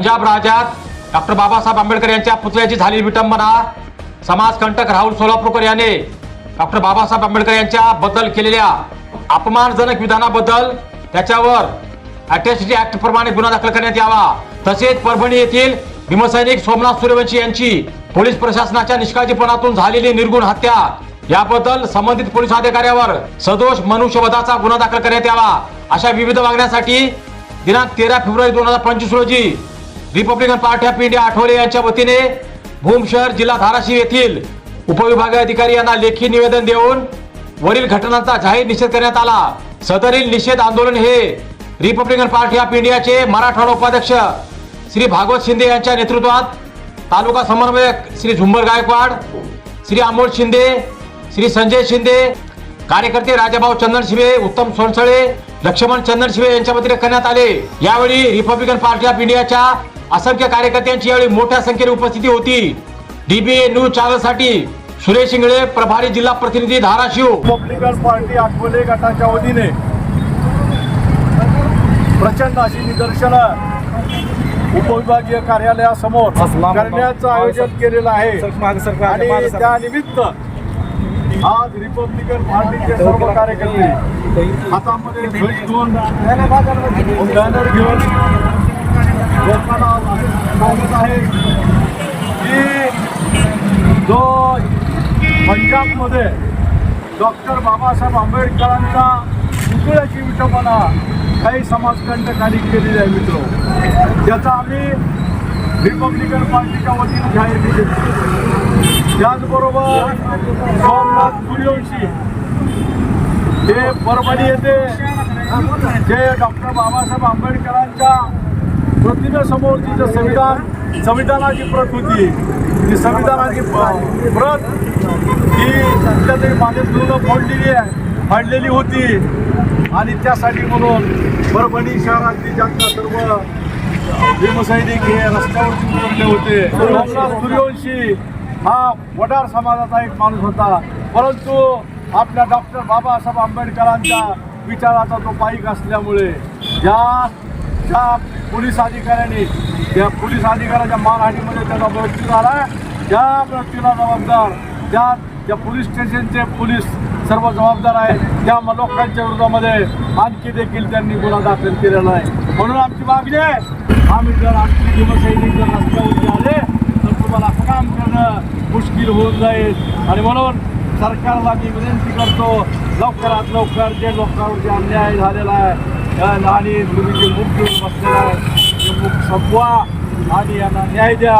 पंजाब राज्यात डॉक्टर बाबासाहेब आंबेडकर यांच्या पुतळ्याची झालेली विटंबना. समाजकंटक राहुल सोलापूरकर याने डॉक्टर बाबासाहेब आंबेडकर यांच्या बद्दल केलेल्या अपमानजनक विधानाबद्दल त्याच्यावर अटॅसिटी ऍक्ट प्रमाणे गुन्हा दाखल करण्यात यावा. तसेच परभणी येथील भीमसैनिक सोमनाथ सूर्यवंशी यांची पोलीस प्रशासनाच्या निष्काळजीपणातून झालेली निर्गुण हत्या याबद्दल संबंधित पोलीस अधिकाऱ्यावर सदोष मनुष्यवधाचा गुन्हा दाखल करण्यात यावा. अशा विविध मागण्यांसाठी दिनांक तेरा फेब्रुवारी दोन हजार पंचवीस रोजी Republican Party of India Athawale यांच्या वतीने भूम शहर जिल्हा धाराशिव येथील उपविभागीय अधिकारी यांना लेखी निवेदन देऊन वरील घटनांचा जाहीर निषेध करण्यात आला. सदरील निषेध आंदोलन हे रिपब्लिकन पार्टी ऑफ इंडियाचे मराठवाडा उपाध्यक्ष श्री भागवत शिंदे यांच्या नेतृत्वात तालुका समन्वयक श्री झुंबर गायकवाड श्री अमोल शिंदे श्री संजय शिंदे कार्यकर्ते राजाभाऊ चंदन शिवे उत्तम सोनसळे लक्ष्मण चंदन शिवे यांच्या वतीने करण्यात आले. यावेळी रिपब्लिकन पार्टी ऑफ इंडियाच्या असंख्य कार्यकर्त्यांची यावेळी मोठ्या संख्येने उपस्थिती होती. डीबीए न्यूज चॅनलसाठी सुरेश इंगळे प्रभारी जिल्हा प्रतिनिधी धाराशिव. रिपब्लिकन पार्टी आठवले गटाच्या वतीने प्रचंड अशी निदर्शनं उपविभागीय कार्यालयासमोर करण्याचं आयोजन केलेलं आहे. आणि त्या निमित्त आज रिपब्लिकन पार्टीचे सर्व कार्यकर्ते हातामध्ये ध्वज घेऊन बॅनर घेऊन लोकांना सांगत आहे की जो पंजाबमध्ये डॉक्टर बाबासाहेब आंबेडकरांचा पुतळ्याची विटंबना काही समाजकंटकांनी केलेली आहे मित्र त्याचा आम्ही रिपब्लिकन पार्टीच्या वतीने जाहीर केली त्याचबरोबर सोमनाथ सूर्यवंशी हे परभणी येथे जे डॉक्टर बाबासाहेब आंबेडकरांच्या प्रतिमेसमोरची जे संविधान संविधानाची प्रत होती ती संविधानाची प्रत ही कुठल्यातरी मान्यतेनं फोडलेली आहे फाडलेली होती. आणि त्यासाठी म्हणून परभणी शहरातली जनता सर्व भीमसैनिक हे रस्त्यावरती उतरले होते. सूर्यवंशी हा वडार समाजाचा एक माणूस होता. परंतु आपल्या डॉक्टर बाबासाहेब आंबेडकरांच्या विचाराचा तो पाईक असल्यामुळे ज्या त्या पोलीस अधिकाऱ्यांनी त्या पोलीस अधिकाऱ्याच्या मारहाणीमध्ये त्याचा मृत्यू झाला त्या मृत्यूला जबाबदार त्या त्या पोलीस स्टेशनचे पोलीस सर्व जबाबदार आहेत त्या लोकांच्या विरोधामध्ये आणखी देखील त्यांनी गुन्हा दाखल केलेला आहे. म्हणून आमची मागणी आहे आम्ही जर आमची जीवनशैली जर रस्त्यावरती आले तर तुम्हाला काम करणं मुश्किल होऊन जाईल. आणि म्हणून सरकारला मी विनंती करतो लवकरात लवकर जे लोकांवरती अन्याय झालेला आहे या आणि तुम्ही जे मुख घेऊन बसलेला आहे ते मुख संपवा आणि यांना न्याय द्या